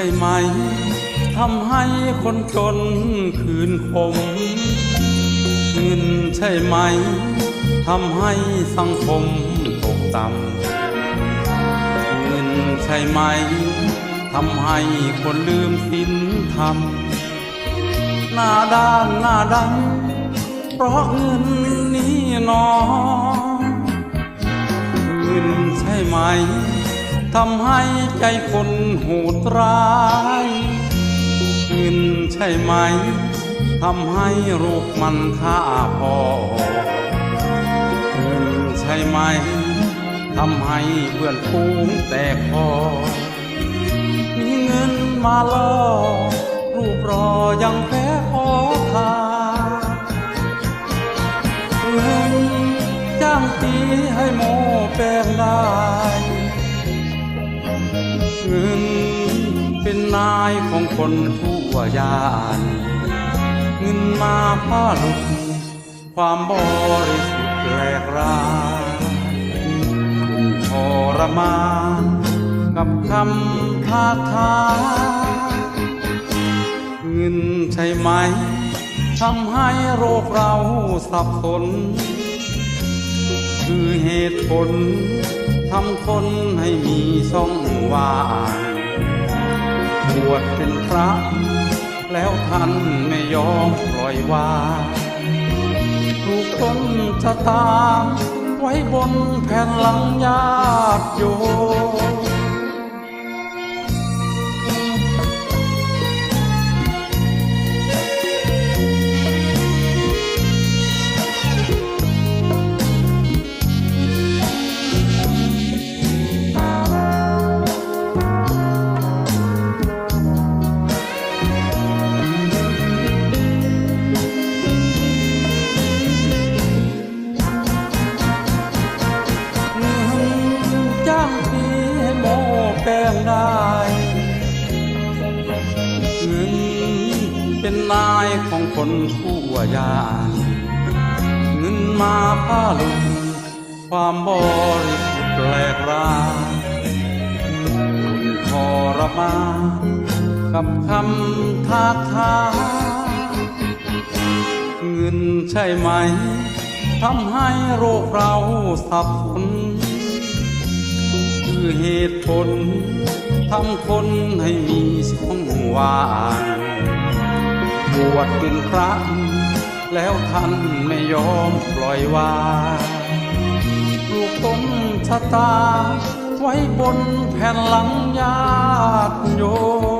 ช่ไหมทำให้คนจนคืนคมเงินใช่ไหมทำให้สังคมตกต่ำเงินใช่ไหมทำให้คนลืมศีลธรรมหน้าด้านหน้าดำเพราะเงินนี้นอเงินใช่ไหม ทำให้ใจคนโหดร้ายเงินใช่ไหมทำให้รูปมันท่าพอเงินใช่ไหมทำให้เพื่อนฟูงแตกคอมีเงินมาล่อรูปรอยังแพ้ขอทาเงินจ้างตีให้โมแปลงได้ นายของคนทั่วยานเงินมาผ้าลุกความบริสุทธิ์แหลกรายคุณทรมานกับคำท้าทายเงินใช่ไหมทำให้โรคเราสับสน คือเหตุผลทำคนให้มีช่องว่าง วชเป็นพระ แล้วท่านไม่ยอมปล่อยวางถูกต้นชะตาไว้บนแผ่นหลังญาติโยม เงินเป็นนายของคนทั่วยานเงินมาผ้าลุงความบริสุทธิ์แหลกราคุณทรมากับคำท้าทายเงินใช่ไหมทำให้โรคเราสับสนคือเหตุผล ทำคนให้มีช่องว่างบวชเป็นพระแล้วท่านไม่ยอมปล่อยวางลูกต้นชะตา ไว้บนแผ่นหลังญาติโยม